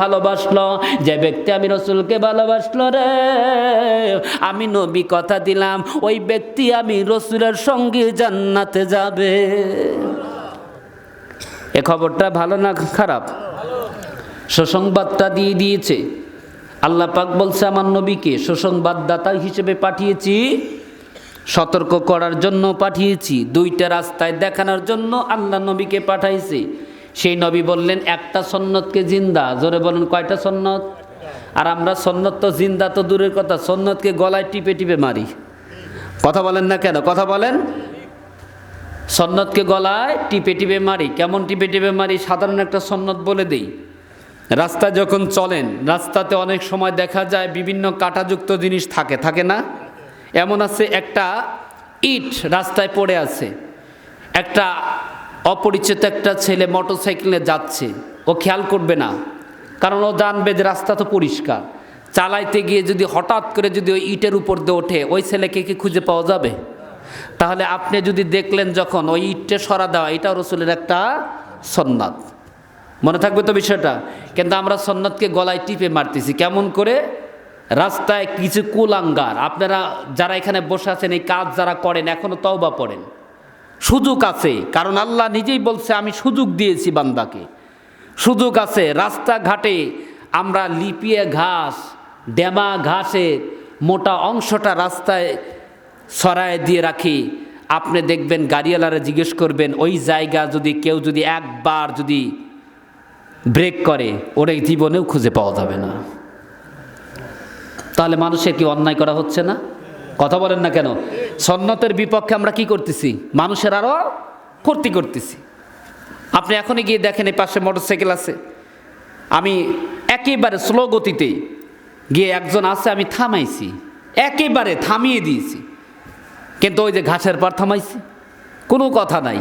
ভালোবাসলো, যে ব্যক্তি আমি রসুলকে ভালোবাসলো রে। আমি নবী কথা দিলাম, ওই ব্যক্তি আমি রসুলের সঙ্গে জান্নাতে যাবে। এ খবরটা ভালো না খারাপ? সুসংবাদটা দিয়ে দিয়েছে। আল্লাহ পাক বলছে, আমার নবীকে সুসংবাদদাতা হিসেবে পাঠিয়েছি, সতর্ক করার জন্য পাঠিয়েছি, দুইটা রাস্তায় দেখানোর জন্য আল্লাহ নবীকে পাঠাইছি। সেই নবী বললেন, একটা সন্ন্যতকে জিন্দা? জোরে বলেন, কয়টা সন্ন্যত? আর আমরা, সন্ন্যত তো জিন্দা তো দূরের কথা সন্ন্যতকে গলায় টিপে টিপে মারি। কথা বলেন না কেন? কথা বলেন। সন্ন্যতকে গলায় টিপে টিপে মারি। কেমন টিপে টিপে মারি? সাধারণ একটা সন্ন্যত বলে দেই। রাস্তা যখন চলেন, রাস্তাতে অনেক সময় দেখা যায় বিভিন্ন কাঁটাযুক্ত জিনিস থাকে থাকে না? এমন আছে একটা ইট রাস্তায় পড়ে আছে। একটা অপরিচিত একটা ছেলে মোটরসাইকেলে যাচ্ছে, ও খেয়াল করবে না, কারণ ও জানবে যে রাস্তা তো পরিষ্কার। চালাইতে গিয়ে যদি হঠাৎ করে যদি ওই ইটের উপর দিয়ে ওঠে, ওই ছেলেকে কি খুঁজে পাওয়া যাবে? তাহলে আপনি যদি দেখলেন যখন ওই ইটটা সরা দেওয়া, এটা রসুলের একটা সন্ন্যাত মনে থাকবে তো বিষয়টা? কিন্তু আমরা সন্ন্যতকে গলায় টিপে মারতেছি, কেমন করে? রাস্তায় কিছু কুলাঙ্গার, আপনারা যারা এখানে বসে আছেন, এই কাজ যারা করেন এখনও তওবা পড়েন। সুযোগ আছে, কারণ আল্লাহ নিজেই বলছে, আমি সুযোগ দিয়েছি বান্দাকে। সুযোগ আছে, রাস্তাঘাটে আমরা লিপিয়ে ঘাস, ডেমা ঘাসে মোটা অংশটা রাস্তায় সরায় দিয়ে রাখি। আপনি দেখবেন গাড়িওয়ালারা জিজ্ঞেস করবেন, ওই জায়গা যদি কেউ যদি একবার যদি ব্রেক করে, ওরা জীবনেও খুঁজে পাওয়া যাবে না। তাহলে মানুষের কি অন্যায় করা হচ্ছে না? কথা বলেন না কেন? সন্ন্যতের বিপক্ষে আমরা কি করতেছি? মানুষের আরও ক্ষতি করতেছি। আপনি এখনই গিয়ে দেখেন এই পাশে মোটরসাইকেল আছে। আমি একেবারে স্লো গতিতে গিয়ে একজন আছে, আমি থামাইছি। একেবারে থামিয়ে দিয়েছি। কিন্তু ওই যে ঘাসের পর থামাইছি। কোনো কথা নাই।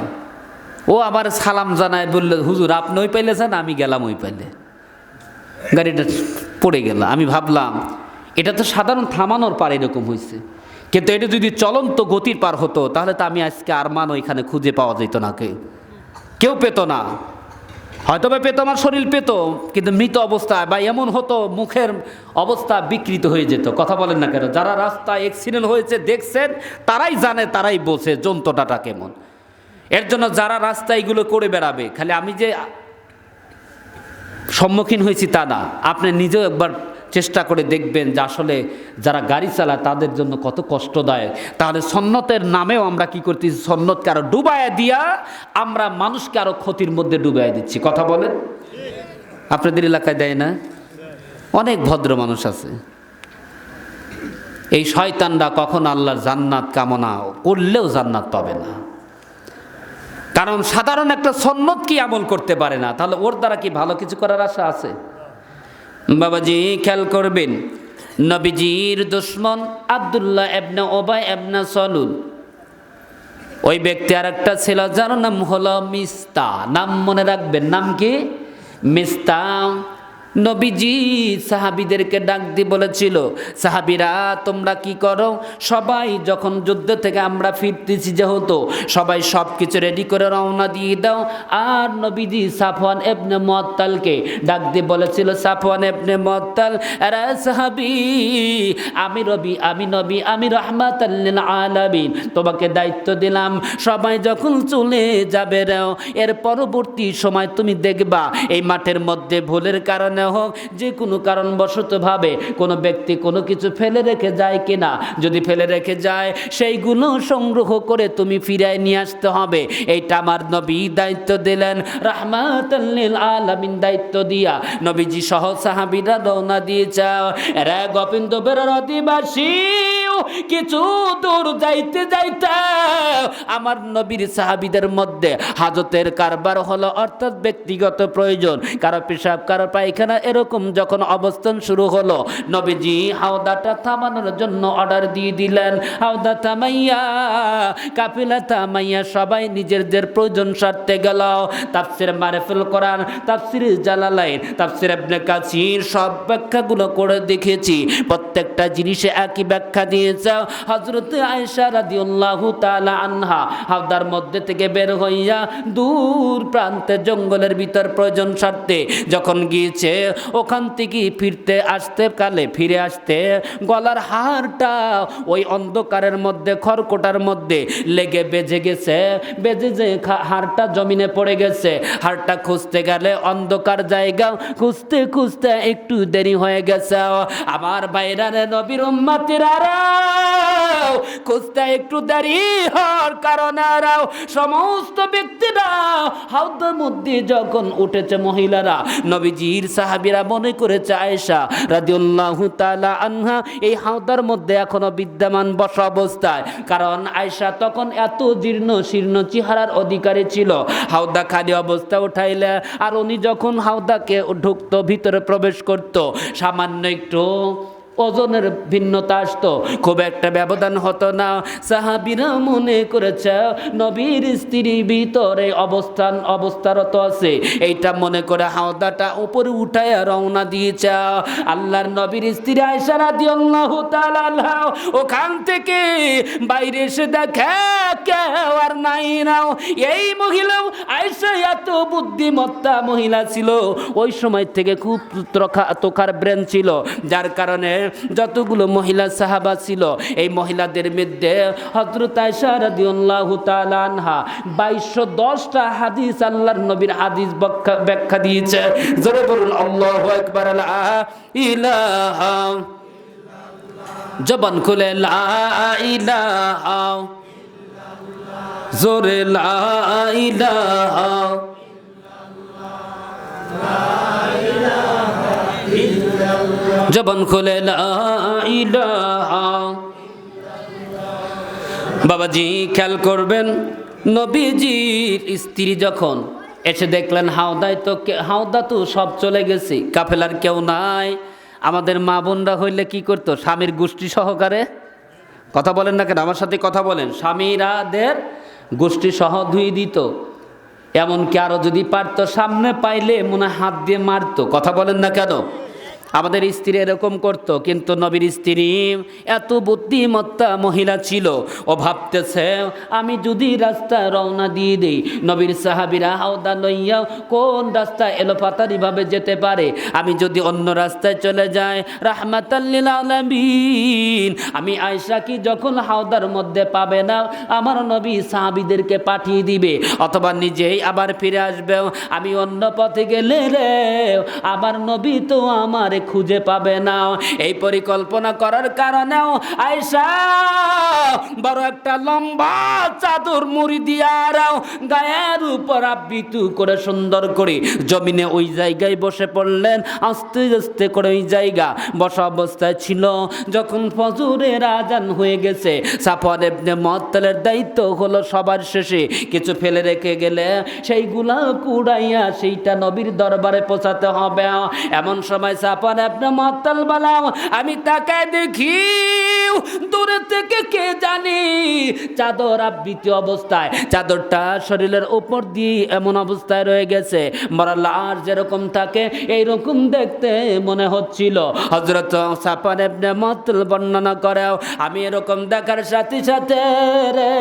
ও আবার সালাম জানায়, বলল, হুজুর, আপনি ওই পাইলে যান, আমি গেলাম ওই পাইলে। গাড়িটা পড়ে গেল। আমি ভাবলাম, এটা তো সাধারণ থামানোর পার এরকম হয়েছে কিন্তু এটা যদি চলন্ত গতির পার হতো, তাহলে তো আমি আজকে আরমান ওইখানে খুঁজে পাওয়া যেত না কে কেউ পেত না। হয়তো বা পেতো, আমার শরীর পেত, কিন্তু মৃত অবস্থায় বা এমন হতো, মুখের অবস্থা বিকৃত হয়ে যেত। কথা বলেন না কেন? যারা রাস্তায় অ্যাক্সিডেন্ট হয়েছে, দেখছেন, তারাই জানে, তারাই বোঝে যন্ত্রটাটা কেমন। এর জন্য যারা রাস্তা এগুলো করে বেড়াবে, খালি আমি যে সম্মুখীন হয়েছি তা না। আপনি নিজেও একবার চেষ্টা করে দেখবেন যে আসলে যারা গাড়ি চালায় তাদের জন্য কত কষ্টদায়ক। তাহলে সন্ন্যতের নামেও আমরা কি করতেছি? সন্ন্যতকে আরও ডুবাইয়া দিয়া আমরা মানুষকে আরও ক্ষতির মধ্যে ডুবাইয়া দিচ্ছি। কথা বলেন? আপনাদের এলাকায় দেয় না? অনেক ভদ্র মানুষ আছে। এই শয়তানরা কখন আল্লাহর জান্নাত কামনা করলেও জান্নাত পাবে না। কারণ সাধারণ একটা সন্ন্যত কি আমল করতে পারে না? তাহলে ওর দ্বারা কি ভালো কিছু করার আশা আছে? বাবাজি খেয়াল করবেন, নবীজির দুশ্মন আবদুল্লাহ এবনা ওবাই এবনা সলুল। ওই ব্যক্তি আর একটা ছিল, যার নাম হলো মিস্তা। নাম মনে রাখবেন, নাম কি? মিস্তা নবীজি সাহাবিদেরকে ডাক দিয়ে বলেছিল, সাহাবিরা, তোমরা কি করো? সবাই যখন যুদ্ধ থেকে আমরা ফিরতেছি যেহেতু, সবাই সব কিছু রেডি করে রওনা দিয়ে দাও। আর নবীজি সাফওয়ান এবনে মত্তালকে ডাক দিয়ে বলেছিল, সাফওয়ান এবনে মত্তাল আরে সাহাবি, আমি রবি, আমি নবী, আমি রহমাত আলামিন, তোমাকে দায়িত্ব দিলাম। সবাই যখন চলে যাবে রেও এর পরবর্তী সময় তুমি দেখবা, এই মাঠের মধ্যে ভুলের কারণে হোক, যে কোনো কারণবশত ভাবে কোনো ব্যক্তি কোনো কিছু ফেলে রেখে যায় কিনা। যদি ফেলে রেখে যায়, সেইগুলো সংগ্রহ করে তুমি ফিরায় নিয়ে আসতে হবে। এইটা আমার নবী দায়িত্ব দিলেন রাহমাত আলামিন দায়িত্ব দিয়া। নবীজি সহ সাহাবিরা রওনা দিয়েছে। গোবিন্দ বের অধিবাসী কিছু দূর যাইতে যাইতে আমার নবীর সাহাবিদের মধ্যে হাজতের কারবার হলো অর্থাৎ ব্যক্তিগত প্রয়োজন। কারও পেশাব, কারও পায়খানা, এরকম যখন অবস্থান শুরু হলো, নবীজি হাওদাটা থামানোর জন্য অর্ডার দিয়ে দিলেন। হাওদা থামাইয়া কাপিলা থামাইয়া সবাই নিজের নিজেদের প্রয়োজন সারতে গেল। তাফসির মারেফুল কোরআন, তাফসির জালালাইন, তাফসির ইবনে কাসির সব ব্যাখ্যাগুলো করে দেখেছি। প্রত্যেকটা জিনিসে একই ব্যাখ্যা দিয়ে দিয়েছে হজরত আয়েশা রাদিউল্লাহু তাআলা আনহা হাওদার মধ্যে থেকে বের হইয়া দূর প্রান্তে জঙ্গলের ভিতর প্রয়োজন স্বার্থে যখন গিয়েছে, ওখান থেকে ফিরতে আসতে, কালে ফিরে আসতে গলার হারটা ওই অন্ধকারের মধ্যে, খড়কোটার মধ্যে লেগে বেজে গেছে। বেজে যে হাড়টা জমিনে পড়ে গেছে। হাড়টা খুঁজতে গেলে অন্ধকার জায়গা, খুঁজতে খুঁজতে একটু দেরি হয়ে গেছে। আমার বাইরারে নবীর উম্মাতিরা খুঁজতে একটু দেরি হওয়ার কারণে আরাও। সমস্ত ব্যক্তিরা হাউদার মধ্যে যখন উঠেছে মহিলারা, নবীজির সাহাবিরা মনে করেছে আয়েশা রাদিউল্লাহু তাআলা আনহা, এই হাউদার মধ্যে এখনও বিদ্যমান বসা অবস্থায়। কারণ আয়েশা তখন এত জীর্ণ, শীর্ণ চেহারার অধিকারী ছিল। হাউদা খালি অবস্থা উঠাইলে আর উনি যখন হাউদাকে ঢুকতো, ভিতরে প্রবেশ করত, সামান্য একটু ওজনের ভিন্নতা আসতো। খুব একটা ব্যবধান হতো না। সাহাবিরা মনে করেছে, নবীর স্ত্রী ভিতরে অবস্থান অবস্থারত আছে। এইটা মনে করে হাওদাটা উপরে উঠায় রওনা দিয়েছে। আল্লাহর নবীর স্ত্রী আয়সা রাদিয়াল্লাহু তাআলা ওখান থেকে বাইরে এসে দেখে, কেউ আর নাই নাও। এই মহিলাও আয়সা এত বুদ্ধিমত্তা মহিলা ছিল। ওই সময় থেকে খুব ত্রখা তোকার ব্রেন ছিল। যার কারণে যতগুলো মহিলা সাহাবা ছিল, এই মহিলাদের মধ্যে হজরত আয়সা আনহা বাইশশো দশটা হাদিস আল্লাহর নবীর হাদিস ব্যাখ্যা দিয়েছে। জোরে বলুন, আল্লাহু আকবার, লা ইলাহা জবান খুলে, লা ইলাহা জোরে, লা ইলাহা জবান খুলে বাবাজি খেয়াল করবেন, নবীজির স্ত্রী যখন এসে দেখলেন, হাওদায় তো হাওদা তো সব চলে গেছে, কাফেলার কেউ নাই। আমাদের মা বোনরা হইলে কি করতো? স্বামীর গোষ্ঠী সহকারে কথা বলেন না কেন? আমার সাথে কথা বলেন। স্বামীরাদের গোষ্ঠী সহ ধুই দিত। এমনকি আরও যদি পারতো, সামনে পাইলে মনে হাত দিয়ে মারতো। কথা বলেন না কেন? আমাদের স্ত্রী এরকম করত, কিন্তু নবীর স্ত্রী এত বুদ্ধিমত্তা মহিলা ছিল। ও ভাবতেছে, আমি যদি রাস্তায় রওনা দিয়ে দিই, নবীর সাহাবিরা হাওদা লইয়া কোন রাস্তায় এলোপাতারিভাবে যেতে পারে? আমি যদি অন্য রাস্তায় চলে যাই রাহমাতাল্লিল আলামিন। আমি আয়সা কি যখন হাওদার মধ্যে পাবে না, আমার নবী সাহাবিদেরকে পাঠিয়ে দিবে? অথবা নিজেই আবার ফিরে আসবে, আমি অন্য পথে গেলে রে, আমার নবী তো আমার খুঁজে পাবে না। এই পরিকল্পনা করার কারণেও আয়সা বড় একটা লম্বা চাদর মুড়ি দিয়া রাও গায়ের উপর আবৃতু করে সুন্দর করে জমিনে ওই জায়গায় বসে পড়লেন। আস্তে আস্তে করে ওই জায়গা বসা অবস্থায় ছিল। যখন ফজরের আজান হয়ে গেছে সাফর এবনে দায়িত্ব হলো সবার শেষে কিছু ফেলে রেখে গেলে সেইগুলা কুড়াইয়া সেইটা নবীর দরবারে পৌঁছাতে হবে। এমন সময় সাফর এবনে মাতাল বালাম আমি তাকে দেখি দূরে থেকে কে জানি? চাদর আবৃত্তি অবস্থায়, চাদরটা শরীরের উপর দিয়ে এমন অবস্থায় রয়ে গেছে। মরা লাশ যেরকম থাকে, এইরকম দেখতে মনে হচ্ছিল। হজরত মতল বর্ণনা করেও, আমি এরকম দেখার সাথে সাথে রে,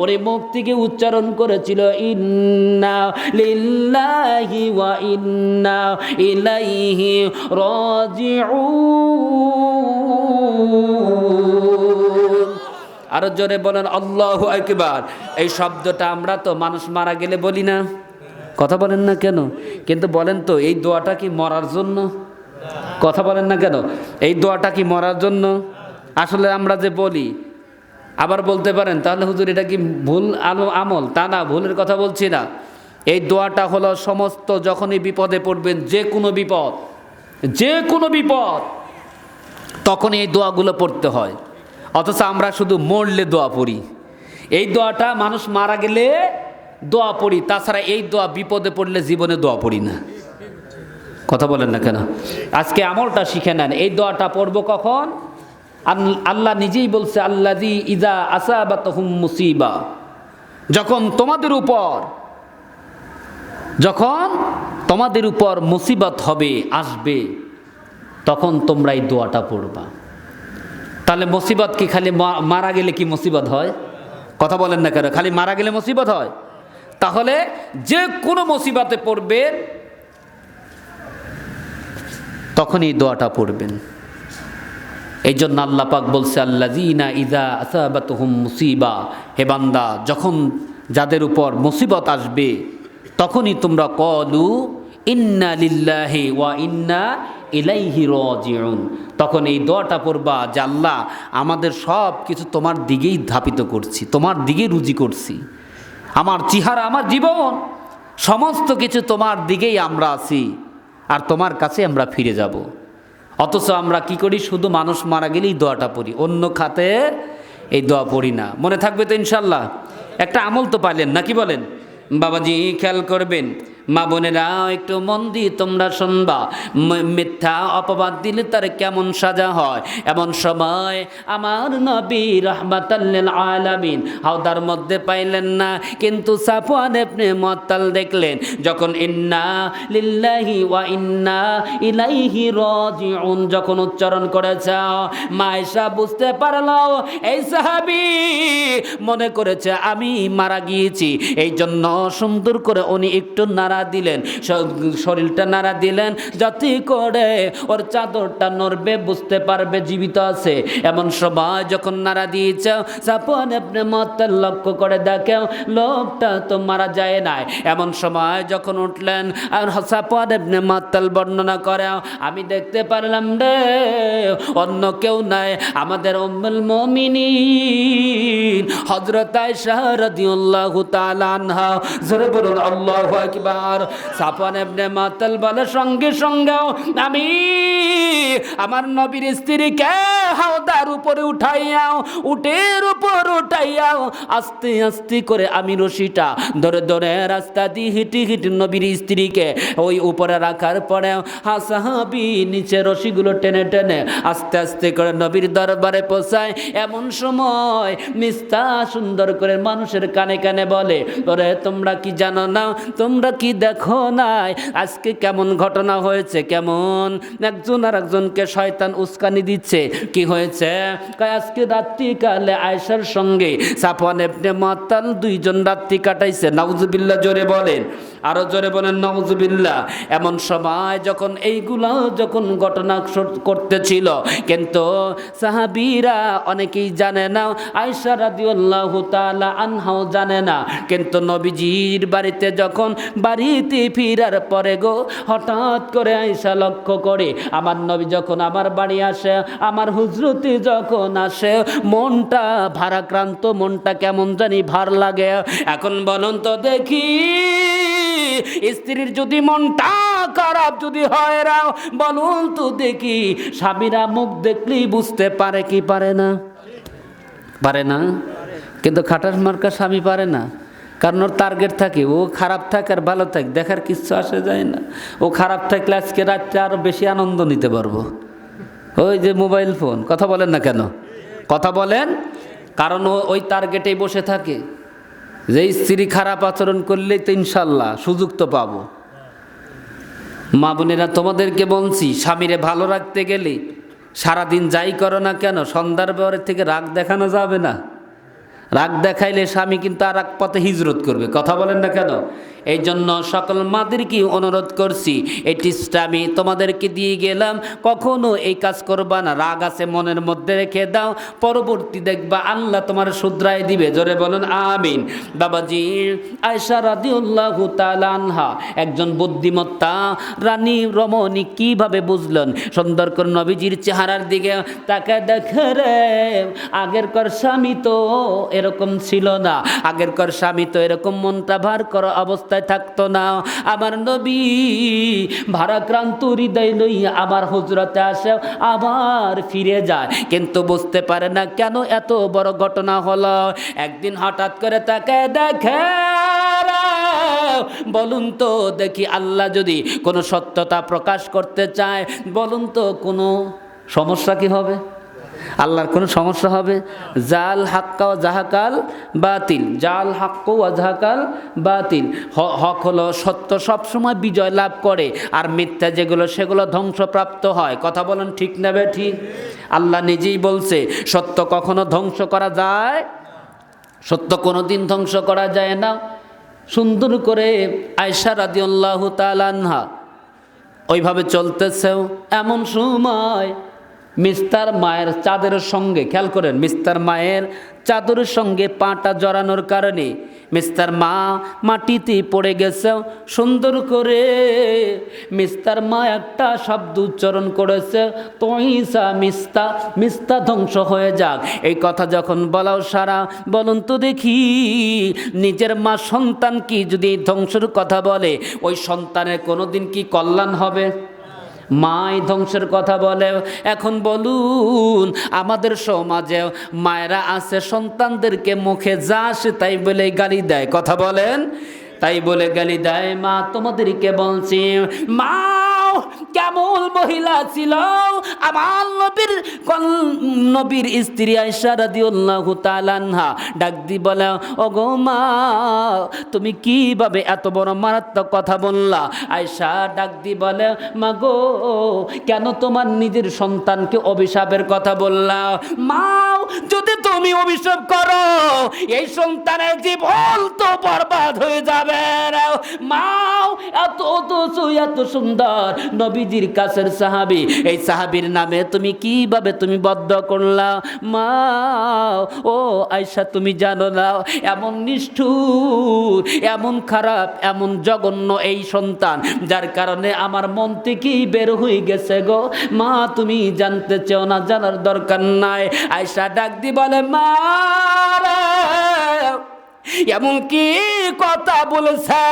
ওরে মুখ থেকে উচ্চারণ করেছিল, ইন্না লিল্লাহি ওয়া ইন্না ইলাইহি রাজিউন। আরও জোরে বলেন, আল্লাহ আকবার। এই শব্দটা আমরা তো মানুষ মারা গেলে বলি না। কথা বলেন না কেন? কিন্তু বলেন তো, এই দোয়াটা কি মরার জন্য? কথা বলেন না কেন? এই দোয়াটা কি মরার জন্য? আসলে আমরা যে বলি, আবার বলতে পারেন, তাহলে হুজুর, এটা কি ভুল আলো আমল? তা না, ভুলের কথা বলছি না। এই দোয়াটা হলো সমস্ত যখনই বিপদে পড়বেন, যে কোনো বিপদ, যে কোনো বিপদ তখন এই দোয়াগুলো পড়তে হয়। অথচ আমরা শুধু মরলে দোয়া পড়ি। এই দোয়াটা মানুষ মারা গেলে দোয়া পড়ি, তাছাড়া এই দোয়া বিপদে পড়লে জীবনে দোয়া পড়ি না। কথা বলেন না কেন? আজকে আমলটা শিখে নেন। এই দোয়াটা পড়ব কখন? আল- আল্লাহ নিজেই বলছে আল্লাদি ইজা আসাবাত মুসিবা। যখন তোমাদের উপর, যখন তোমাদের উপর মুসিবত হবে, আসবে, তখন তোমরা এই দোয়াটা পড়বা। তাহলে মুসিবত কি? খালি মারা গেলে কি মুসিবত হয়? কথা বলেন না কেন? খালি মারা গেলে মুসিবত হয়? তাহলে যে কোনো মুসিবতে পড়বেন তখন এই দোয়াটা পড়বেন। এই জন্য আল্লাহ পাক বলছে, আল্লাযীনা ইযা আসাবাতুহুম মুসিবা। হে বান্দা, যখন যাদের উপর মুসিবত আসবে, তখনই তোমরা কলু, ইন্না লিল্লাহি ওয়া ইন্না ইলাইহি রাজিউন। তখন এই দোয়াটা পড়বা যে আল্লাহ, আমাদের সব কিছু তোমার দিকেই ধাপিত করছি, তোমার দিকেই রুজি করছি। আমার চেহারা, আমার জীবন, সমস্ত কিছু তোমার দিকেই আমরা আছি আর তোমার কাছে আমরা ফিরে যাব। অথচ আমরা কি করি? শুধু মানুষ মারা গেলেই দোয়াটা পড়ি, অন্য খাতে এই দোয়া পড়ি না। মনে থাকবে তো ইনশাল্লাহ একটা আমল তো পাইলেন নাকি বলেন? বাবাজি, খেয়াল করবেন। মা বোনেরা, একটু মন দিয়ে তোমরা শুনবা। মিথ্যা অপবাদ দিলে তার কেমন সাজা হয়? এমন সময় আমার নবী রহমাতাল্লিল আলামিন হাওদার মধ্যে পাইলেন না, কিন্তু সাফওয়ান ইবনে মুআত্তাল দেখলেন, যখন ইন্না লিল্লাহি ওয়া ইন্না ইলাইহি রাজিউন, যখন উচ্চারণ করেছে, মায়েশা বুঝতে পারল এই সাহাবী মনে করেছে আমি মারা গিয়েছি এই জন্য সুন্দর করে উনি একটু নাড়া দিলেন শরীরটা নাড়া দিলেন, যাতে করে ওর চাদরটা নড়বে, বুঝতে পারবে, জীবিত আছে। এমন সময় যখন নাড়া দিয়েছে সাপন আপনি মাতাল লক্ষ্য করে দেখে, লোকটা তো মারা যায় নাই। এমন সময় যখন উঠলেন, আর সাপন আপনি মাতাল বর্ণনা করে, আমি দেখতে পারলাম রে, অন্য কেউ নাই, আমাদের উম্মুল মুমিনিন। হযরত আয়েশা রাদিয়াল্লাহু তাআলা আনহা, জোরে বলুন, আল্লাহু আকবার। সাফওয়ান ইবনে মাতাল বলে, সঙ্গে সঙ্গে আমি আমার নবীর স্ত্রীকে হাওদার উপরে উঠাইয়াও, উটের উপর উঠাইয়াও, আস্তে আস্তে করে আমি রশিটা ধরে ধরে রাস্তা দিয়ে হিটি হিটি নবীর স্ত্রীকে ওই উপরে রাখার পরে হাসাহাবি নিচে রশিগুলো টেনে টেনে আস্তে আস্তে করে নবীর দরবারে পৌঁছায়। এমন সময় মিস্তা সুন্দর করে মানুষের কানে কানে বলে, ওরে, তোমরা কি জানো না? তোমরা কি দেখো নাই। আজকে কেমন ঘটনা হয়েছে, কেমন? একজন আর একজনকে শয়তান উস্কানি দিচ্ছে। কি হয়েছে? আজকে রাত্রিকালে আয়সার সঙ্গে সাফওয়ান এবনে মাতাল দুইজন রাত্রি কাটাইছে। নাউজুবিল্লাহ জোরে বলেন। আরও জোরে বলেন, নাউজুবিল্লাহ। এমন সময় যখন এইগুলো যখন ঘটনা করতেছিল, কিন্তু সাহাবিরা অনেকেই জানে না আয়সা রাদিয়াল্লাহু তাআলা আনহাও জানে না, কিন্তু নবীজির বাড়িতে যখন বাড়িতে ফিরার পরে গো, হঠাৎ করে আয়সা লক্ষ্য করে, আমার নবী যখন আমার বাড়ি আসে, আমার হুজরতি যখন আসে, মনটা ভারাক্রান্ত, মনটা কেমন জানি ভার লাগে। এখন বলুন তো দেখি। স্ত্রীর যদি মনটা খারাপ যদি হয় রাও, বলুন তো দেখি, স্বামীরা মুখ দেখলেই বুঝতে পারে কি পারে না? পারে না? কিন্তু খাটার মার্কা স্বামী পারে না। কারণ ওর টার্গেট থাকে, ও খারাপ থাকে আর ভালো থাকে, দেখার কিচ্ছু আসে যায় না। ও খারাপ থাকলে আজকে রাত্রে আরও বেশি আনন্দ নিতে পারব। ওই যে মোবাইল ফোন কথা বলেন না কেন? কথা বলেন, কারণ ও ওই টার্গেটেই বসে থাকে। যে স্ত্রী খারাপ আচরণ করলেই তো ইনশাল্লাহ সুযোগ তো পাবো। মা বোনেরা তোমাদেরকে বলছি, স্বামীরে ভালো রাখতে গেলে সারাদিন যাই করো না কেন, সন্ধ্যার পরের থেকে রাগ দেখানো যাবে না। রাগ দেখাইলে স্বামী কিন্তু আর এক পথে হিজরত করবে। কথা বলেন না কেন? এই জন্য সকল মাদেরকে অনুরোধ করছি টিপসটা আমি তোমাদেরকে দিয়ে গেলাম। কখনো এই কাজ করবা না, রাগ আছে মনের মধ্যে রেখে দাও। পরবর্তী দেখবা আল্লাহ তোমার শুধরাই দিবে। জোরে বলুন, আমিন। বাবাজি আয়সা রাদিউল্লাহু তাআলা আনহা, একজন বুদ্ধিমত্তা, রানী রমণী কীভাবে বুঝলেন? সুন্দর করে নবীজির চেহারার দিকে তাকে দেখে রে আগের কর স্বামী তো এরকম ছিল না। আগের কর স্বামী তো এরকম মনটা ভার করা অবস্থায় থাকতো না। আমার নবী ভারাক্রান্ত হৃদয় লইয়া আমার হুজরতে আসে, আবার ফিরে যায়। কিন্তু বুঝতে পারে না কেন এত বড় ঘটনা হলো। একদিন হঠাৎ করে তাকে দেখে, বলুন তো দেখি আল্লাহ যদি কোনো সত্যতা প্রকাশ করতে চায়, বলুন তো কোনো সমস্যা কি হবে? আল্লাহর কোনো সমস্যা হবে? জাল হাক্কা ও জাহাকাল বাতিল। জাল হাক্ক ও জাহাকাল বাতিল। হক হলো সত্য সবসময় বিজয় লাভ করে, আর মিথ্যা যেগুলো সেগুলো ধ্বংসপ্রাপ্ত হয়। কথা বলেন ঠিক নেবে ঠিক আল্লাহ নিজেই বলছে, সত্য কখনো ধ্বংস করা যায়, সত্য কোনো দিন ধ্বংস করা যায় না। সুন্দর করে আয়সা রাদিউল্লাহ তালানহা ওইভাবে চলতেছেও এমন সময় মিস্টার মায়ের চাদরের সঙ্গে, খেয়াল করেন, মিস্টার মায়ের চাদরের সঙ্গে পাটা জড়ানোর কারণে মিস্টার মা মাটিতে পড়ে গেছে সুন্দর করে। মিস্টার মা একটা শব্দ উচ্চারণ করেছে তইসা মিস্তা মিস্তা ধ্বংস হয়ে যাক। এই কথা যখন বলাও সারা, বলুন তো দেখি, নিজের মা সন্তান কি যদি ধ্বংসের কথা বলে, ওই সন্তানের কোনোদিন কি কল্যাণ হবে? মাই ধ্বংসের কথা বলে, এখন বলুন, আমাদের সমাজে মায়েরা আছে, সন্তানদেরকে মুখে যা আসে তাই বলে গালি দেয়। কথা বলেন? তাই বলে গালি দেয়, মা, তোমাদেরকে বলছি, মা কেমন মহিলা ছিল? আমার নবীর নবীর স্ত্রী আয়সা রাদিউল্লাহু তাআলাহা ডাক দি বলে, ওগো মা, তুমি কীভাবে এত বড় মারাত্মক কথা বললা? আয়সা ডাক দি বলে, মা গো, কেন তোমার নিজের সন্তানকে অভিশাপের কথা বললা? মা যদি তুমি অভিশাপ করো, এই সন্তানের জীবন তো বরবাদ হয়ে যাবে মাও, এত তো এত সুন্দর নবীজির কাছের সাহাবি, এই সাহাবির নামে তুমি কীভাবে তুমি বদ্ধ করলা? মা, ও আয়সা, তুমি জানো না, এমন নিষ্ঠুর, এমন খারাপ, এমন জঘন্য এই সন্তান, যার কারণে আমার মন থেকেই বের হয়ে গেছে গো। মা, তুমি জানতে চাও না, জানার দরকার নাই। আয়সা ডাক দি বলে, মা এমন কি কথা বলেছে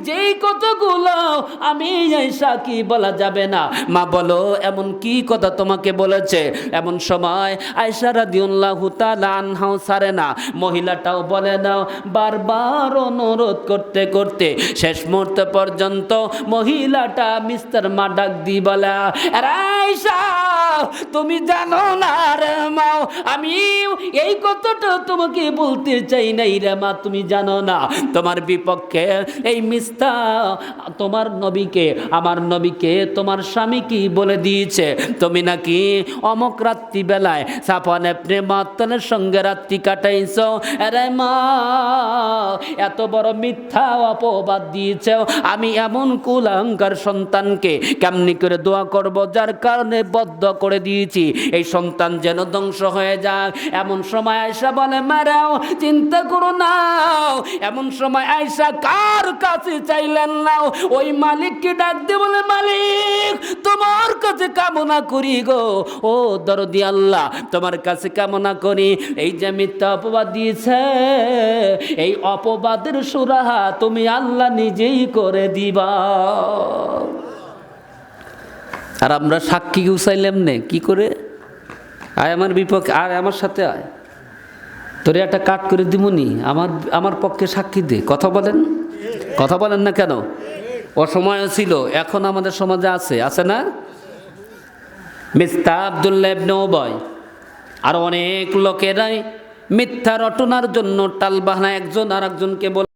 যেই কথাগুলো আমি আয়সা কি বলা যাবে না? মা বলো, এমন কি কথা তোমাকে বলেছে? এমন সময় আয়সা রাদিউল্লাহু আনহাও সারে না। মহিলাটাও বলে না বারবার অনুরোধ করতে করতে শেষ মুহূর্ত পর্যন্ত মহিলাটা মিস্টার মা ডাক দি বলা, "আরে আয়সা তুমি জানো না রে মা, আমি এই কথাটা তোমাকে বলতে চাই নাই রে মা তুমি জানো না, তোমার বিপক্ষে এই মিস্তা তোমার নবীকে, আমার নবীকে তোমার স্বামী কি বলে দিয়েছে? তুমি নাকি অমক রাত্রি বেলায় সাফানে প্রেমাত্মনের সঙ্গে রাত্রি কাটাইছ? আরে মা, এত বড় মিথ্যা অপবাদ দিয়েছ। আমি এমন কুলাঙ্কার সন্তানকে কেমনি করে দোয়া করব? যার কারণে বদ্ধ করে দিয়েছি। এই সন্তান যেন ধ্বংস হয়ে যাক। এমন সময় আয়সা বলে, মারাও, চিন্তা করো না এমন সময় আয়সা কার কাছে চাইলেন নাও? ওই মালিককে ডাক দিয়ে বলে মালিক, তোমার কাছে কামনা করি গো। ও দরদি আল্লাহ, তোমার কাছে কামনা করি। এই যে মিথ্যা অপবাদ দিয়েছে, এই অপবাদের সুরাহা তুমি আল্লাহ নিজেই করে দিবা। আর আমরা সাক্ষী উচাইলাম নে, কি করে? আয় আমার বিপক্ষে আর আমার সাথে আয়। তোরে একটা কাট করে দিমুনি, আমার আমার পক্ষে সাক্ষী দে। কথা বলেন। কথা বলেন না কেন? অসময় ছিল, এখন আমাদের সমাজে আছে। আছে না? মিস্তা আবদুল্লাহ ইবনে ওবায় আর অনেক লোকেরাই মিথ্যা রটনার জন্য টালবাহানা একজন আর একজনকে বলে